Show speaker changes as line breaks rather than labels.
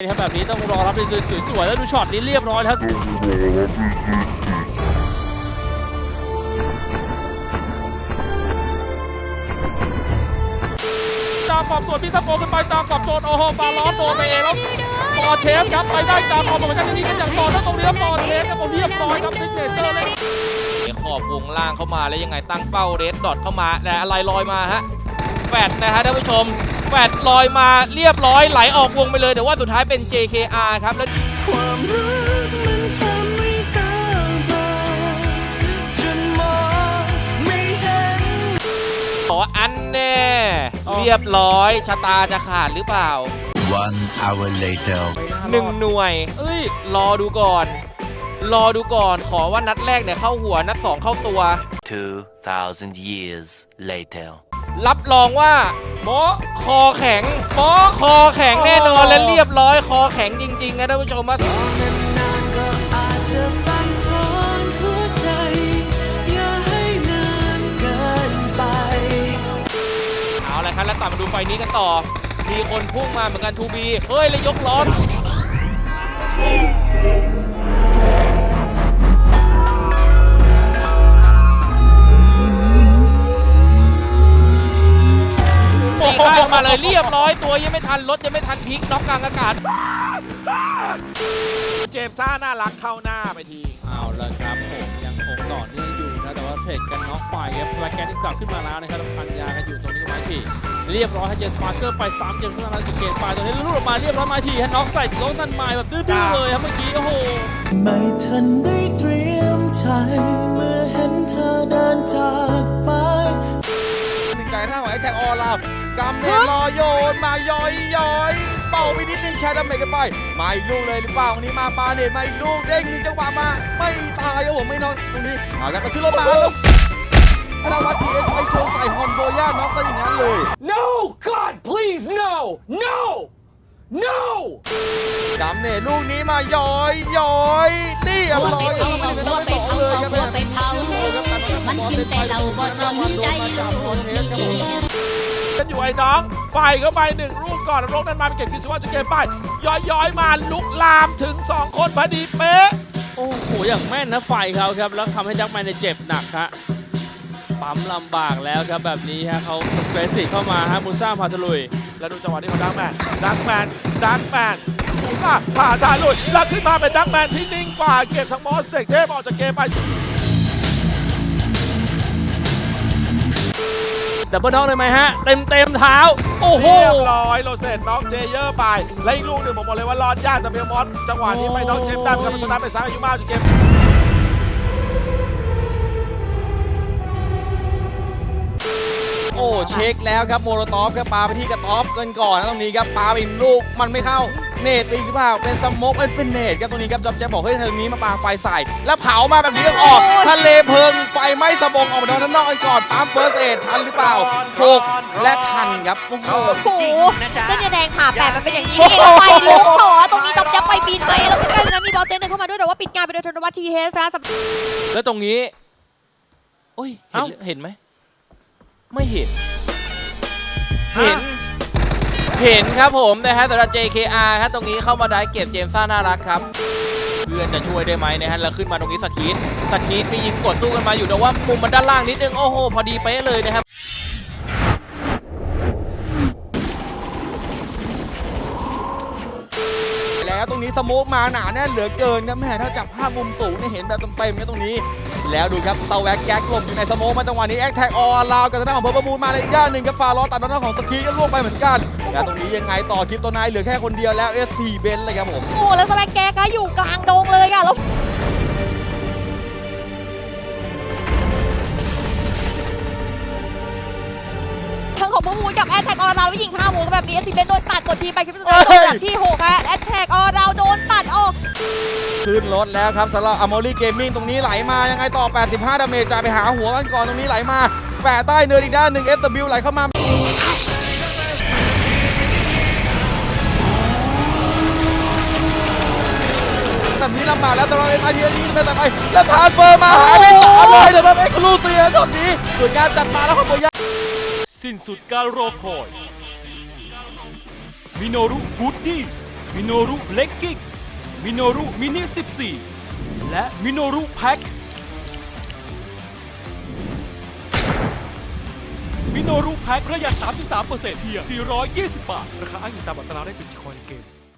นะครับแบบนี้ต้องรอรับในสวยๆแล้วดูช็อตนี้เรียบร้อยแล้วจางกอบส่วนพี่ตะโกขึ้นไปจางกอบโจนโอโหฟาล้อโดนไปเองแล้วปอเชฟครับไปได้จางกอบเหมือนกันที่นี่กันอย่างต่อแล้วตรงนี้ครับปอเชฟครับผมเรียบร้อยครับซิกเนเจอร์เลยขอบวงล่างเข้ามาแล้วยังไงตั้งเป้าเรดดอทเข้ามาแต่อะไรลอยมาฮะแฟดนะฮะท่านผู้ชม แฟดลอยมาเรียบร้อยไหลออกวงไปเลยแต่ว่าสุดท้ายเป็น JKR ครับแล้ว
ความรักมันทำให้ก้าวไปจนมองไม่เห็น
ขออันแน่เรียบร้อยชะตาจะขาดหรือเปล่า
One hour later.
หนึ่งหน่วย เอ้ย รอดูก่อน รอดูก่อน ขอว่านัดแรกเนี่ยเข้าหัว นัดสองเข้าตัว
2,000 years later.
รับรองว่าโมคอแข็งโมคอแข็งแน่นอนและเรียบร้อยคอแข็งจริงๆนะท่านผู้ชมว่า
นานๆก็อาจจะบันทอนหัวใจอย่าให้นานเกินไป
เอาละครับแล้วตัดมาดูไฟนี้กันต่อ มีคนพุ่งมาเหมือนกันทูบีเฮ้ยแล้วยกล้อ เลยเรียบร้อยตัวยังไม่ทันรถยังไม่ทันพลิกน็อกกลางอากาศ
เจมส์ซ่าน่ารักเข้าหน้าไปที
เอาละครับผมยังคงต่อเนื่องอยู่นะแต่ว่าเทรดกันน็อกไปครับสแวกแกนที่กลับขึ้นมาแล้วนะครับพันยากันอยู่ตรงนี้ก็ไม้ทีเรียบร้อยให้เจมส์มาร์เกอร์ไป3เจมส์สนาร์สเกตไปตรงนี้ลูกออกมาเรียบร้อยไม้ทีให้น็อกใส่โลนันไมล์แบบดื้อๆเลยครับเมื่อกี้โอ้โห
ไม่ทันได้เตรียมใจเมื่อเห็นเธอเดินจากไป
หนึ่งใจท่าของไอ้แท็กออลเรา กำเนิดรอโยนมาย้อยย้อยเป่าไปนิดนึงแชร์ดาเมจกันไปมาอีกลูกเลยหรือเปล่าวันนี้มาปาเนตมาอีกลูกเด้งหนึ่งจังหวะมา ไม่ตายครับผมไม่นอนตรงนี้เอากันมาขึ้นรถมาแล้วธนวัฒน์ทีเอ็กไปโชว์ใส่ฮอนโบย่าน็อกซะอย่างนั้นเลย
No! God, please, no! No! No!
กำเนิดลูกนี้มาย้อยย้อยเรียบร้อยครับไม่ได้เป็นทั้งสองเลยครับ
หัวไปเผามันกินแต่เราบ่สนใจลูก
กันอยู่ ไอ้น้องไฟเข้าไปหนึ่งลูกก่อนแล้วลงนั้นมาเป็นเก็บคิดว่าจะเก็บไปย้อยย้อยมาลุกลามถึง 2 คนพอดีเป๊ะ
โอ้โหอย่างแม่นนะไฟเขาครับ แล้วทำให้จักรแมนเนี่ยเจ็บหนักฮะปั๊มลำบากแล้วครับแบบนี้ฮะเขาเฟรสิเข้ามาฮะมูซ่าพาทะลุย
แล้วดูจังหวะนี้ของดักแมนดักแมนดักแมนมูซ่าผ่าทาลุยแล้วขึ้นมาเป็นดักแมนที่นิ่งกว่าเก็บทั้งมอสเต็กเทพออกจากเกมไป
ดับเบิลน็อกเลยไหมฮะ เต็มเต็มเท้า โอ้โห
เรียบร้อยโรเซตน้องเจเยอร์ไป และอีกลูกหนึ่งผมบอกเลยว่ารอดยากแต่เบลมอสจังหวะนี้ไม่น้องเชฟได้เหมือนกันมันชนะไปซ้ายอายุมากจากเกมโอ้เช็คแล้วครับโมโรตอฟครับปาไปที่กระต๊อบกันก่อนนะตรงนี้ครับปาไปอีกลูกมันไม่เข้า เนตไปอีกหรือเปล่าเป็นสโมกเป็นเป็นเนตครับตรงนี้ครับจอบแจ๊บบอกเฮ้ยทางนี้มาปาไฟใส่ แล้วเผามาแบบนี้ก็ออกทะเลเพลิงไฟไหม้สะบงออกมาด้านนอกกันก่อนปั๊มเฟิร์สเอทันหรือเปล่าถูกและทันครับโอ้โห
โอ้โหเส้นยาแดงผ่าแปดมันเป็นอย่างนี้นี่เองไปลุกต่อตรงนี้จบจะไปบินไปแล้วก็กลายเป็นมีบอลเต้นเดินเข้ามาด้วยแต่ว่าปิดงานไปโดยธนวัฒน์ทีเฮสนะสำหรับ
แล้วตรงนี้โอ้ยเห็นเห็นไหมไม่เห็นเห็น เห็นครับผมนะฮะสำหรับ JKR ครับตรงนี้เข้ามาได้เก็บเจมส์ซ่าน่ารักครับ เพื่อนจะช่วยได้ไหมนะฮะแล้วขึ้นมาตรงนี้สกีตสกีตมียิงกดสู้กันมาอยู่แต่ว่ามุมมันด้านล่างนิดนึงโอ้โหพอดีเป๊ะเลยนะครับ
ตรงนี้สโมกมาหนาแน่นเหลือเกินครับแม่ถ้าจับภาพมุมสูงเนี่ยเห็นแบบเต็มๆนะตรงนี้ แล้วดูครับเซาแวกแก๊กหลบอยู่ในสโมกมาจังหวะนี้แอคแท็กออลาวกับทางด้านของเพอร์มูลมาเลยอีกด้านหนึ่งครับฟาล้อตัดด้านของสกีก็ล่วงไปเหมือนกันแล้วตรงนี้ยังไงต่อคลิปตัวนายเหลือแค่คนเดียวแล้ว ST เบนเลยครับผม
โอ้แล้วสแวกแก๊ก็อยู่กลางดงเลยอะแล้ว ทางของพวกมูลกับแอตแทกออราวยิงข้ามวงแบบนี้สิเป็นโดนตัดกดทีไปคลิปสุดท้ายโดนแบบที่หกฮะแอตแทกออราวโดนตัดออก
ขึ้นรถแล้วครับสำหรับอ m ม r รี่เกมมิ่งตรงนี้ไหลมายังไงต่อ 85 ดาเมจจ่ายไปหาหัวกันก่อนตรงนี้ไหลมาแปะใต้เนินอีกด้านหนึ่ง FW ไหลเข้ามาแบบนี้ลำบากแล้วแต่เราเอ็มไอทีนี้ไปแต่ไปแล้วทานเฟอร์มาหายไปสามเลยแต่เราเอ็กซ์คลูเซียตอนนี้ส่วนงานจัดมาแล้วครับโบยา
สิ้นสุดการรอคอย มิโนรุกูดดี้ มิ
โนรุเลกกิ้ง มิโนรุมินิ14 และมิโนรุแพ็ค มิโนรุแพ็คประหยัด 33%เพียง 420 บาท ราคาอ้างอิงตามอัตราแลกเปลี่ยนคอยในเกม